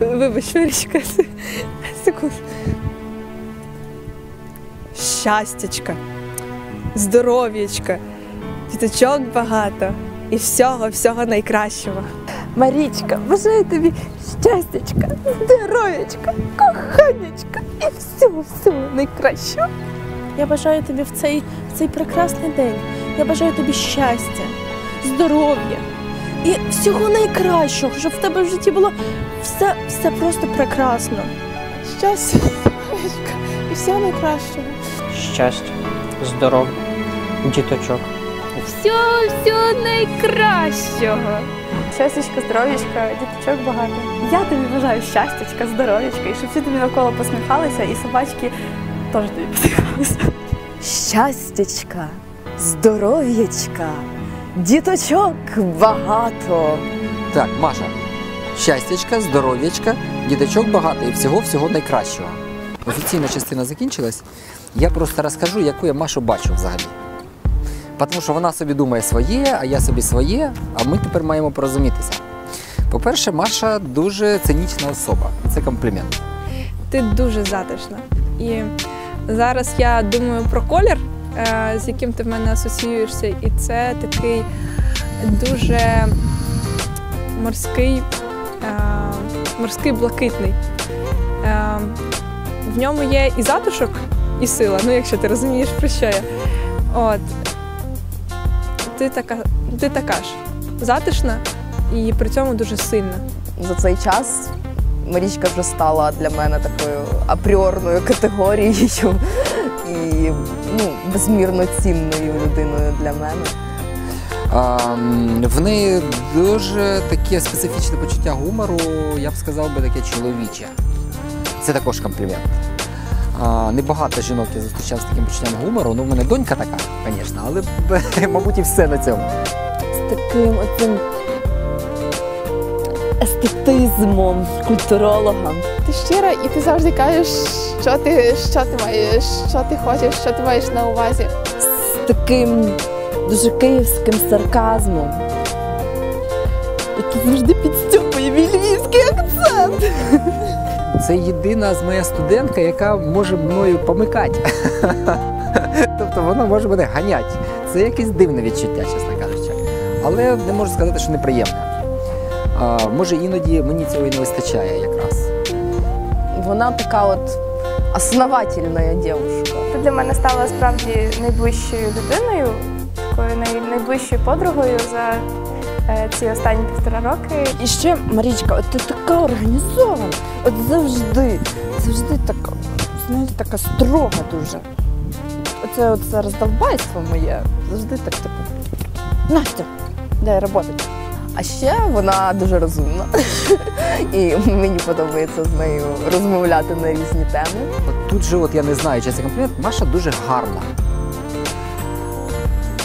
Вибач, Марічка, секунду. Щастячка, здоров'ячка, діточок багато і всього, всього найкращого. Марічка, бажаю тобі щастячка, здоров'ячка, коханячка і всього, всього найкращого. Я бажаю тобі в цей, в цей прекрасний день. Я бажаю тобі щастя, здоров'я і всього найкращого, щоб в тебе в житті було все, все просто прекрасно. Щастя, і всього найкращого. щастя, здоров'я, діточок. Всього, всього найкращого. Щастячка, здоров'ячка, діточок багато. Я тобі бажаю щастячка, здоров'ячка, і щоб всі тобі навколо посміхалися, і собачки теж тобі посміхалися. Щастячка, здоров'ячка, діточок багато. Так, Маша, щастячка, здоров'ячка, діточок багато і всього-всього найкращого. Офіційна частина закінчилась. Я просто розкажу, яку я Машу бачу взагалі. Тому що вона собі думає своє, а я собі своє, а ми тепер маємо порозумітися. По-перше, Маша дуже цинічна особа. Це комплімент. Ти дуже затишна. І зараз я думаю про колір, з яким ти в мене асоціюєшся, і це такий дуже морський, е, морський блакитний. Е, В ньому є і затишок, і сила, ну якщо ти розумієш, про що я. От. Ти така, ти така ж затишна і при цьому дуже сильна. За цей час Марічка вже стала для мене такою апріорною категорією і ну, безмірно цінною людиною для мене. А, в неї дуже таке специфічне почуття гумору, я б сказав би таке чоловіче. Це також комплімент. А, небагато жінок я зустрічав з таким почуттям гумору. Ну, в мене донька така, звісно, але мабуть і все на цьому. З таким оцим естетизмом культуролога. Ти щира і ти завжди кажеш, що ти, що ти маєш, що ти хочеш, що ти маєш на увазі. з таким дуже київським сарказмом, який завжди підстьопує мій львівський акцент. Це єдина з моя студентка, яка може мною помикати. тобто вона може мене ганяти. Це якесь дивне відчуття, чесно кажучи. Але не можу сказати, що неприємне. А, може, іноді мені цього і не вистачає якраз. Вона така от основательна дівчинка. Ти для мене стала справді найближчою людиною, такою най, найближчою подругою за е, ці останні півтора роки. І ще, Марічка, от ти така організована, от завжди, завжди така, знаєте, така строга дуже. Оце от це роздолбайство моє, завжди так типу. Настя, дай роботи. А ще вона дуже розумна. І мені подобається з нею розмовляти на різні теми. От тут же, от я не знаю, чи це комплімент, Маша дуже гарна.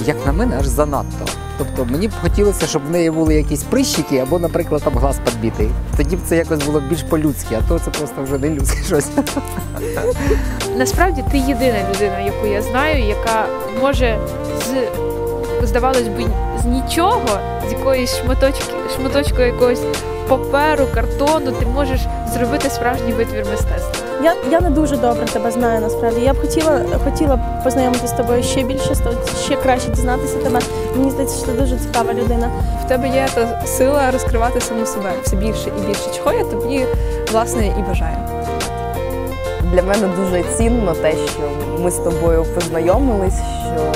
Як на мене, аж занадто. Тобто мені б хотілося, щоб в неї були якісь прищики або, наприклад, там глаз підбитий. Тоді б це якось було більш по-людськи, а то це просто вже не людське щось. Насправді ти єдина людина, яку я знаю, яка може з здавалось би з нічого, з якоїсь шматочки, шматочку якогось паперу, картону, ти можеш зробити справжній витвір мистецтва. Я, я не дуже добре тебе знаю насправді. Я б хотіла, хотіла б познайомитися з тобою ще більше, ще краще дізнатися тебе. Мені здається, що ти дуже цікава людина. В тебе є та сила розкривати саму себе все більше і більше. Чого я тобі власне і бажаю. Для мене дуже цінно те, що ми з тобою познайомились, що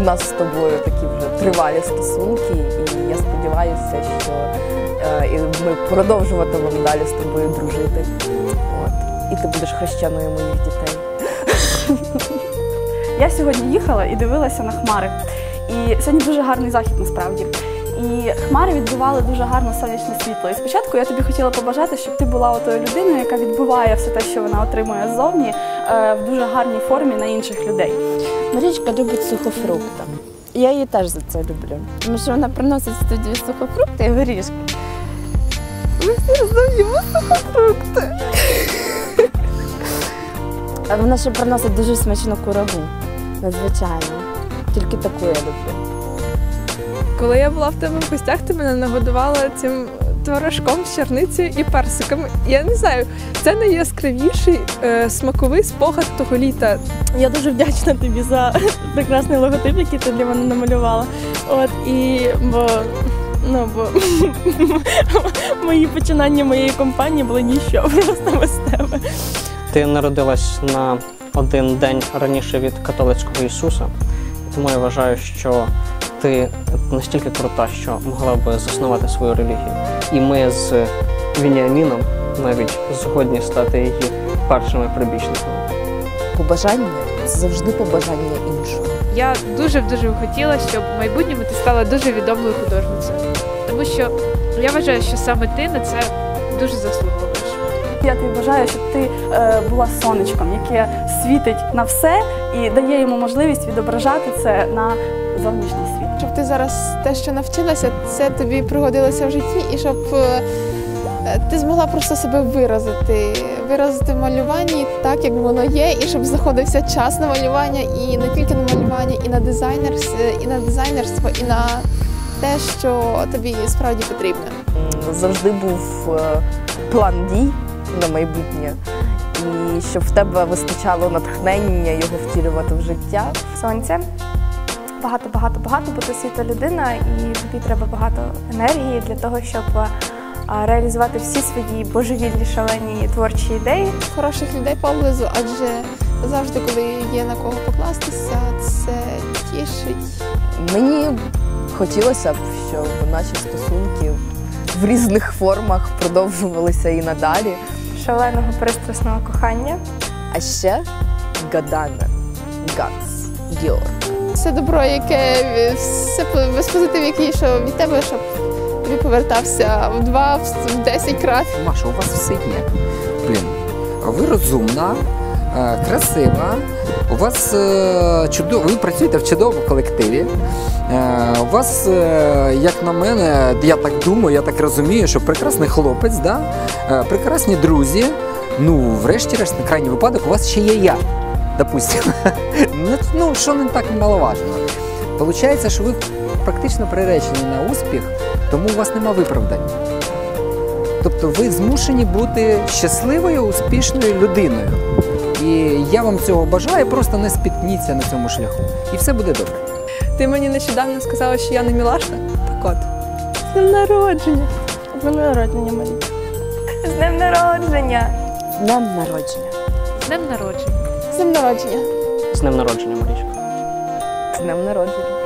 у нас з тобою такі вже тривалі стосунки, і я сподіваюся, що е, ми продовжуватимемо далі з тобою дружити. От. І ти будеш хрещеною моїх дітей. Я сьогодні їхала і дивилася на хмари. І сьогодні дуже гарний захід насправді. І хмари відбивали дуже гарно сонячне світло. І спочатку я тобі хотіла побажати, щоб ти була тою людиною, яка відбиває все те, що вона отримує ззовні, е, в дуже гарній формі на інших людей. Марічка любить сухофрукти. Я її теж за це люблю. Тому що вона приносить в студію сухофрукти і горішки. Ми всі разом сухофрукти. Вона ще приносить дуже смачну курагу. Надзвичайно. Тільки таку я люблю. Коли я була в тебе в гостях, ти мене нагодувала цим творожком з чорницею і персиками. Я не знаю, це найяскравіший е, смаковий спогад того літа. Я дуже вдячна тобі за прекрасний логотип, який ти для мене намалювала. От і бо ну бо мої починання моєї компанії були ніщо просто без тебе. Ти народилась на один день раніше від католицького Ісуса, тому я вважаю, що ти настільки крута, що могла би заснувати свою релігію. І ми з Вініаміном навіть згодні стати її першими прибічниками. Побажання це завжди побажання іншого. Я дуже дуже б хотіла, щоб в майбутньому ти стала дуже відомою художницею. Тому що я вважаю, що саме ти на це дуже заслуговуєш. Я тобі бажаю, щоб ти е, була сонечком, яке світить на все і дає йому можливість відображати це на зовнішній світ. Щоб ти зараз те, що навчилася, це тобі пригодилося в житті, і щоб е, ти змогла просто себе виразити, виразити в малюванні так, як воно є, і щоб знаходився час на малювання, і не тільки на малювання, і на дизайнерс, і на дизайнерство, і на те, що тобі справді потрібно. Завжди був е, план дій на майбутнє, і щоб в тебе вистачало натхнення його втілювати в життя. Сонце. Багато, багато, багато, бо ти світла людина, і тобі треба багато енергії для того, щоб реалізувати всі свої божевільні шалені творчі ідеї. Хороших людей поблизу, адже завжди, коли є на кого покластися, це тішить. Мені хотілося б, щоб наші стосунки в різних формах продовжувалися і надалі. Шаленого пристрасного кохання. А ще Гадана, Гац, Діор. Все добро, яке все весь позитив, який йшов від тебе, щоб тобі повертався в два, в десять крат. Маша, у вас все є. Блін, ви розумна, е, красива. У вас е, чудово, ви працюєте в чудовому колективі. Е, У вас, як на мене, я так думаю, я так розумію, що прекрасний хлопець, да? Прекрасні друзі. Ну, врешті-решт, на крайній випадок, у вас ще є я, допустимо. Ну, Ну, що не так немаловажно. Получається, що ви практично приречені на успіх, тому у вас нема виправдань. Тобто ви змушені бути щасливою, успішною людиною. І я вам цього бажаю, просто не спіткніться на цьому шляху. І все буде добре. Ти мені нещодавно сказала, що я не мілашна. Так от. З днем народження. З днем народження, Марія. З днем народження! З днем народження. З днем народження. З днем народження! З днем народження, Марічка. З днем народження.